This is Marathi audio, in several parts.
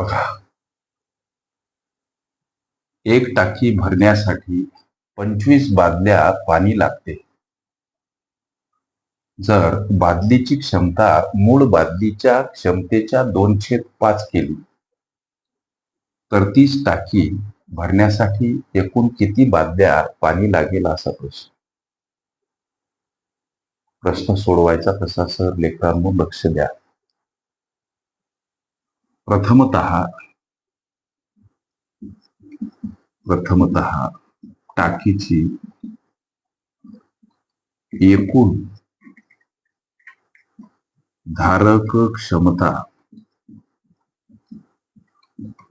बघा. एक टाकी भरण्यासाठी पंचवीस बादल्या पाणी लागते. जर बादलीची क्षमता मूळ बादलीच्या क्षमतेच्या दोनशे पाच केली तर तीच टाकी भरण्यासाठी एकूण किती बादल्या पाणी लागेल असा प्रश्न. प्रश्न सोडवायचा कसा सर? लेकरांनो लक्ष द्या. प्रथमत प्रथमत टाकीची एकूण धारक क्षमता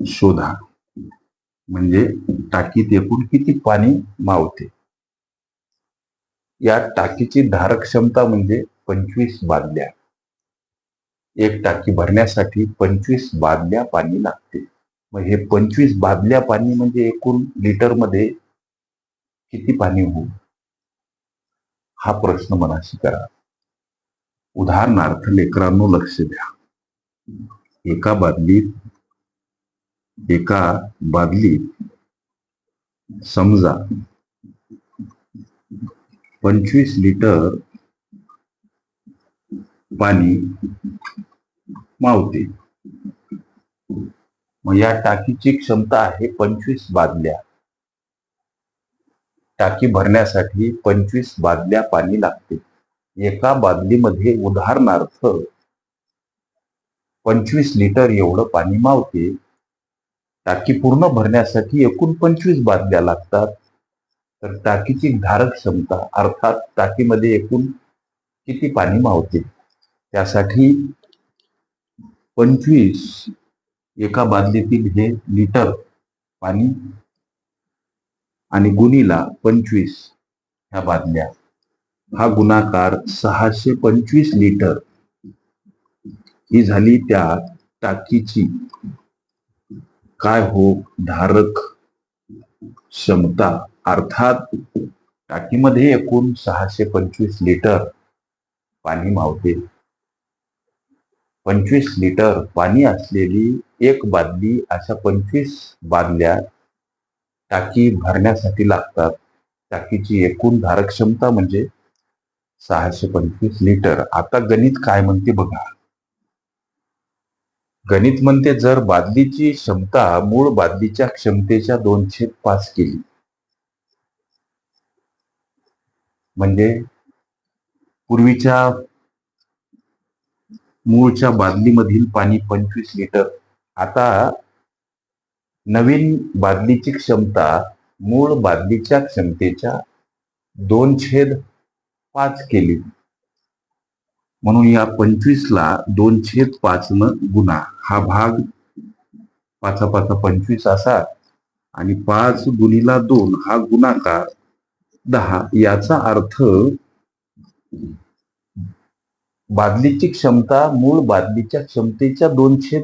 शोधा. म्हणजे टाकीत एकूण किती पाणी मावते? या टाकीची धारक क्षमता म्हणजे पंचवीस बादल्या. एक टाकी भरण्यासाठी पंचवीस बादल्या पाणी लागते. मग हे पंचवीस बादल्या पाणी म्हणजे एकूण लिटरमध्ये किती पाणी होऊ? हा प्रश्न मनाशी करा. उदाहरणार्थ लेकरांनो लक्ष द्या. एका बादलीत एका बादलीत समजा पंचवीस लिटर पाणी मावते मग या टाकीची क्षमता आहे पंचवीस बादल्या. टाकी भरण्यासाठी पंचवीस बादल्या पाणी लागते. एका बादलीमध्ये उदाहरणार्थ पंचवीस लिटर एवढं पाणी मावते. टाकी पूर्ण भरण्यासाठी एकूण पंचवीस बादल्या लागतात. तर टाकीची धारक क्षमता अर्थात टाकीमध्ये एकूण किती पाणी मावते? त्यासाठी पंचवीस एका बादलीतील हे लिटर पाणी आणि गुणीला पंचवीस ह्या बादल्या. हा गुणाकार सहाशे पंचवीस लिटर. ही झाली त्या टाकीची काय हो धारक क्षमता? अर्थात टाकीमध्ये एकूण सहाशे पंचवीस लिटर पाणी मावते. पंचवीस लिटर पाणी असलेली एक बादली अशा पंचवीस बादल्या टाकी भरण्यासाठी लागतात. टाकीची एकूण धारक क्षमता म्हणजे सहाशे पंचवीस लिटर. आता गणित काय म्हणते बघा. गणित म्हणते जर बादलीची क्षमता मूळ बादलीच्या क्षमतेच्या दोनशे पाच केली. म्हणजे पूर्वीच्या मूळच्या बादलीमधील पाणी पंचवीस लिटर. आता नवीन बादलीची क्षमता मूळ बादलीच्या क्षमतेच्या दोन छेद पाच केली. म्हणून या पंचवीसला दोन छेद पाच न गुणा. हा भाग पाचा पाचा पंचवीस असा आणि पाच गुणीला दोन हा गुणाकार दहा. याचा अर्थ बादलीची क्षमता मूळ बादलीच्या क्षमतेच्या दोनशे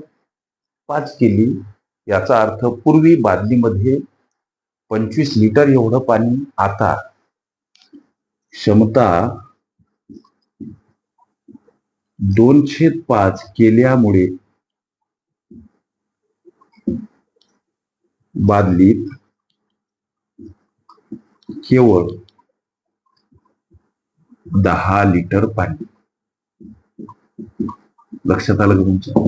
पाच केली. याचा अर्थ पूर्वी बादलीमध्ये पंचवीस लिटर एवढं पाणी आता क्षमता दोनशे पाच केल्यामुळे बादलीत केवळ दहा लिटर पाणी. लक्षात आलं का तुमच्या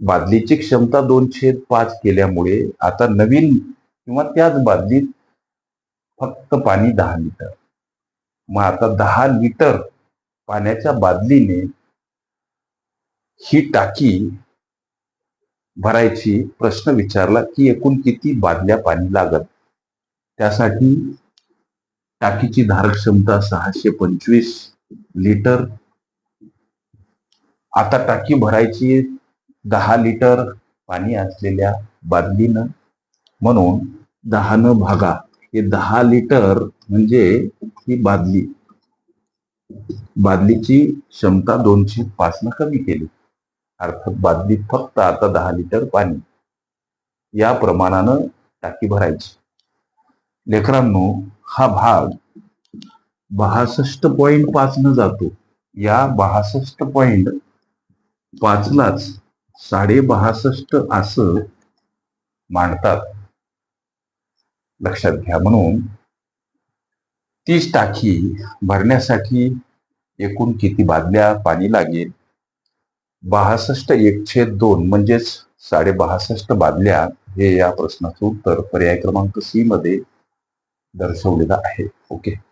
बादलीची क्षमता दोनशे पाच केल्यामुळे आता नवीन किंवा त्याच बादलीत फक्त पाणी दहा लिटर. मग आता दहा लिटर पाण्याच्या बादलीने ही टाकी भरायची प्रश्न विचारला की एकूण किती बादल्या पाणी लागत? त्यासाठी टाकीची धारक क्षमता सहाशे पंचवीस लिटर. आता टाकी भरायची दहा लिटर पाणी असलेल्या बादलीनं. म्हणून दहा न भागा. हे दहा लिटर म्हणजे ही बादली. बादलीची क्षमता दोनशे पाच न कमी केली. अर्थात बादलीत फक्त आता दहा लिटर पाणी. या प्रमाणानं टाकी भरायची. लेकरांनो हा भाग बहासष्ट पॉईंट पाच न जातो. या बहासष्ट पॉईंट पाचलाच साडे बहासष्ट असं मांडतात. लक्षात घ्या म्हणून. तीस टाकी भरण्यासाठी एकूण किती बादल्या? पाणी लागेल. बहासष्ट एक छेद दोन म्हणजेच साडे बहासष्ट बादल्या हे या प्रश्नाचं उत्तर पर्याय क्रमांक सी मध्ये दर्शवलेलं आहे. ओके.